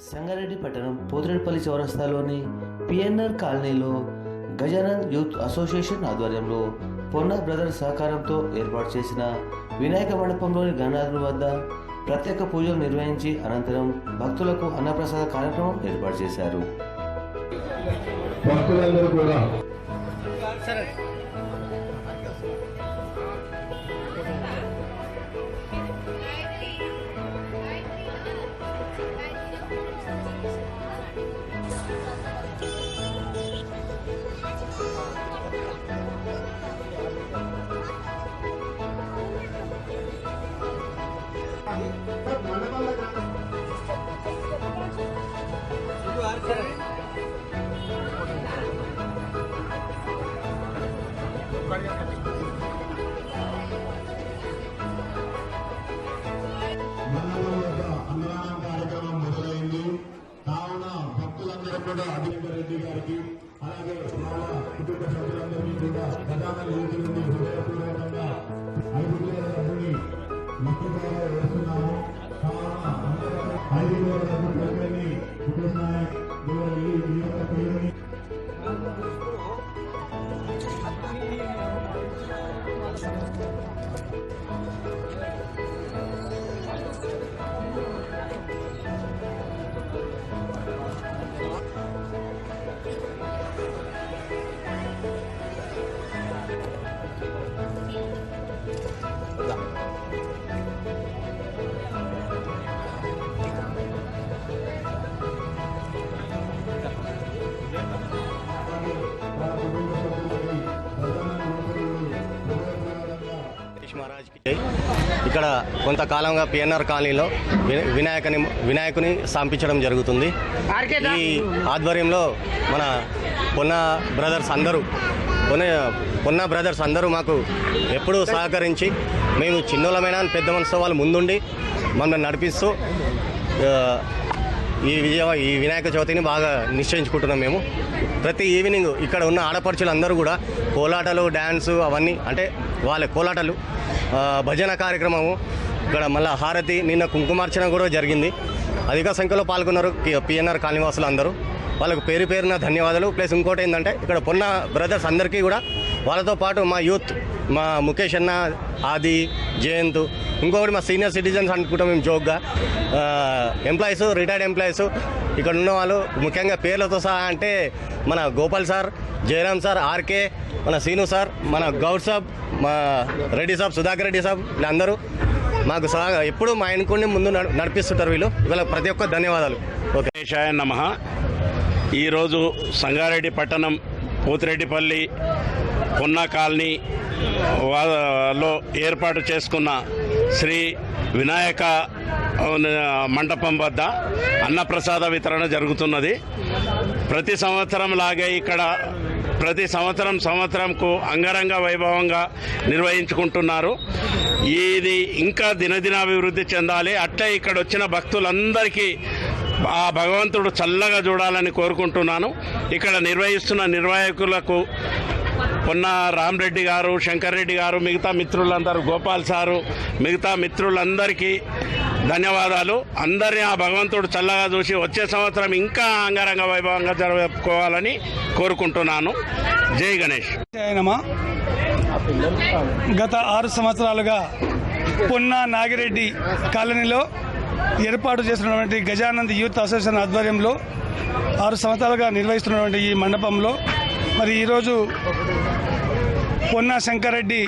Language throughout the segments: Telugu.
సంగారెడ్డి పట్టణం పోతిరెడ్డిపల్లి చౌరస్తాలోని పిఎన్ఆర్ కాలనీలో గజానంద్ యూత్ అసోసియేషన్ ఆధ్వర్యంలో పొన్న బ్రదర్స్ సహకారంతో ఏర్పాటు చేసిన వినాయక మండపంలోని గణనాథుని వద్ద ప్రత్యేక పూజలు నిర్వహించి అనంతరం భక్తులకు అన్నప్రసాద కార్యక్రమం ఏర్పాటు చేశారు. భక్తులందరూ కూడా కూడా అభినందర్ రెడ్డి గారికి అలాగే వాళ్ళ కుటుంబ సభ్యులందరినీ కూడా ప్రధాన ఇక్కడ కొంతకాలంగా పిఎన్ఆర్ కాలనీలో వినాయకుని వినాయకుని స్థాపించడం జరుగుతుంది. ఈ ఆధ్వర్యంలో మన పొన్న బ్రదర్స్ అందరూ పొన్న పొన్న బ్రదర్స్ అందరూ మాకు ఎప్పుడూ సహకరించి మేము చిన్నోళ్ళమైనా పెద్ద మనసు వాళ్ళు ముందుండి మమ్మల్ని నడిపిస్తూ ఈ విజయ ఈ వినాయక చవితిని బాగా నిశ్చయించుకుంటున్నాం మేము. ప్రతి ఈవినింగ్ ఇక్కడ ఉన్న ఆడపడుచులు అందరూ కూడా కోలాటలు డ్యాన్సు అవన్నీ అంటే వాళ్ళ కోలాటలు భజన కార్యక్రమము. ఇక్కడ మళ్ళీ హారతి నిన్న కుంకుమార్చన కూడా జరిగింది. అధిక సంఖ్యలో పాల్గొన్నారు పిఎన్ఆర్ కాలనీవాసులు అందరూ వాళ్ళకు పేరు పేరున ధన్యవాదాలు. ప్లస్ ఇంకోటి ఏంటంటే ఇక్కడ పొన్న బ్రదర్స్ అందరికీ కూడా వాళ్ళతో పాటు మా యూత్ మా ముఖేష్ అన్న ఆది జయంత్ ఇంకొకటి మా సీనియర్ సిటిజన్స్ అనుకుంటాం మేము జోక్గా. ఎంప్లాయీస్ రిటైర్డ్ ఎంప్లాయీస్ ఇక్కడ ఉన్న వాళ్ళు ముఖ్యంగా పేర్లతో సహా అంటే మన Gopal sir Jayaram sir RK మన సీను సార్ మన గౌడ్ సాబ్ మా రెడ్డి సాబ్ సుధాకర్ రెడ్డి సాబ్ వీళ్ళందరూ మాకు సహా ఎప్పుడు మా ఆయనకుని ముందు నడిపిస్తుంటారు వీళ్ళు. ఇవాళ ప్రతి ఒక్క ధన్యవాదాలు. ఓకే. గణేశాయ నమ. ఈరోజు సంగారెడ్డి పట్టణం పోతిరెడ్డిపల్లి పున్నా కాలనీ లో ఏర్పాటు చేసుకున్న శ్రీ వినాయక మండపం వద్ద అన్నప్రసాద వితరణ జరుగుతున్నది. ప్రతి సంవత్సరం లాగే ఇక్కడ ప్రతి సంవత్సరం సంవత్సరంకు అంగరంగ వైభవంగా నిర్వహించుకుంటున్నారు. ఇది ఇంకా దినదినాభివృద్ధి చెందాలి. అట్లే ఇక్కడ వచ్చిన భక్తులందరికీ ఆ భగవంతుడు చల్లగా చూడాలని కోరుకుంటున్నాను. ఇక్కడ నిర్వహిస్తున్న నిర్వాహకులకు పొన్న రామరెడ్డి గారు శంకర్ రెడ్డి గారు మిగతా మిత్రులందరూ గోపాల్ సారు మిగతా మిత్రులందరికీ ధన్యవాదాలు. అందరినీ ఆ భగవంతుడు చల్లగా చూసి వచ్చే సంవత్సరం ఇంకా అంగరంగ వైభవంగా జరుపుకోవాలని కోరుకుంటున్నాను. జై గణేష్. గత ఆరు సంవత్సరాలుగా పొన్న నాగిరెడ్డి కాలనీలో ఏర్పాటు చేసినటువంటి గజానంద్ యూత్ అసోసియేషన్ ఆధ్వర్యంలో ఆరు సంవత్సరాలుగా నిర్వహిస్తున్నటువంటి ఈ మండపంలో మరి ఈరోజు పొన్న శంకరెడ్డి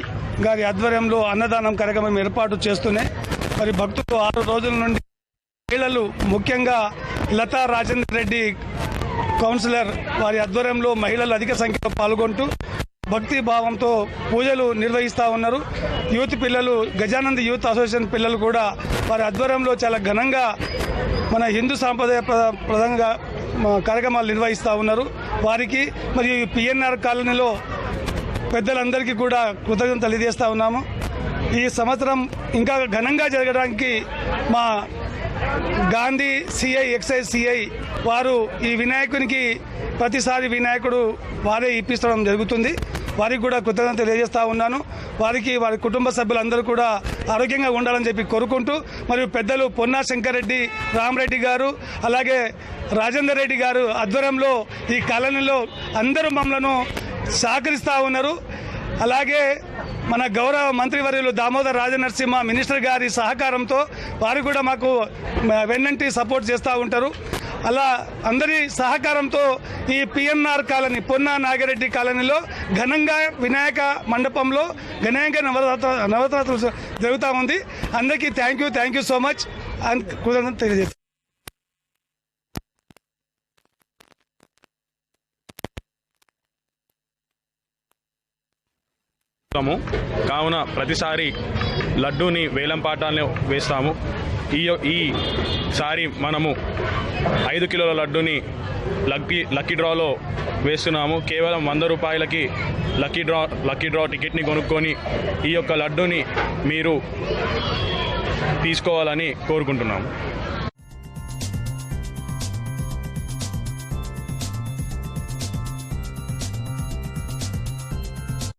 గారి ఆధ్వర్యంలో అన్నదానం కార్యక్రమం ఏర్పాటు చేస్తూనే మరి భక్తులు ఆరు రోజుల నుండి మహిళలు ముఖ్యంగా లతా రాజేందర్ రెడ్డి కౌన్సిలర్ వారి ఆధ్వర్యంలో మహిళలు అధిక సంఖ్యలో పాల్గొంటూ భక్తి భావంతో పూజలు నిర్వహిస్తూ ఉన్నారు. యూత్ పిల్లలు గజానంద్ యూత్ అసోసియేషన్ పిల్లలు కూడా వారి ఆధ్వర్యంలో చాలా ఘనంగా మన హిందూ సాంప్రదాయ ప్ర- కార్యక్రమాలు నిర్వహిస్తూ ఉన్నారు. వారికి మరియు పిఎన్ఆర్ కాలనీలో పెద్దలందరికీ కూడా కృతజ్ఞత తెలియజేస్తూ ఉన్నాము. ఈ సంవత్సరం ఇంకా ఘనంగా జరగడానికి మా గాంధీ సిఐ ఎక్సైజ్ సిఐ వారు ఈ వినాయకునికి ప్రతిసారి వినాయకుడు వారే ఇప్పించడం జరుగుతుంది. వారికి కూడా కృతజ్ఞత తెలియజేస్తా ఉన్నాను. వారికి వారి కుటుంబ సభ్యులందరూ కూడా ఆరోగ్యంగా ఉండాలని చెప్పి కోరుకుంటూ మరియు పెద్దలు పొన్నా శంకరెడ్డి రామరెడ్డి గారు అలాగే రాజేందర్ రెడ్డి గారు ఆధ్వర్యంలో ఈ కాలనీలో అందరూ మమ్మలను సహకరిస్తూ ఉన్నారు. అలాగే మన గౌరవ మంత్రివర్యులు దామోదర్ రాజనరసింహ మినిస్టర్ గారి సహకారంతో వారు కూడా మాకు వెన్నంటి సపోర్ట్ చేస్తూ ఉంటారు. అలా అందరి సహకారంతో ఈ పిఎన్ఆర్ కాలనీ పొన్నా నాగిరెడ్డి కాలనీలో ఘనంగా వినాయక మండపంలో ఘనంగా నవరాత్ర నవరాత్రులు జరుగుతూ ఉంది. అందరికీ thank you thank you so much అని కృతజ్ఞత తెలియజేస్తాను కావున ప్రతిసారి లడ్డూని వేలం పాటాన్ని వేస్తాము. ఈ ఈసారి మనము ఐదు కిలోల లడ్డుని లక్కీ లక్కీ డ్రాలో వేస్తున్నాము. కేవలం వంద రూపాయలకి లక్కీ డ్రా లక్కీ డ్రా టికెట్ని కొనుక్కొని ఈ యొక్క లడ్డుని మీరు తీసుకోవాలని కోరుకుంటున్నాము.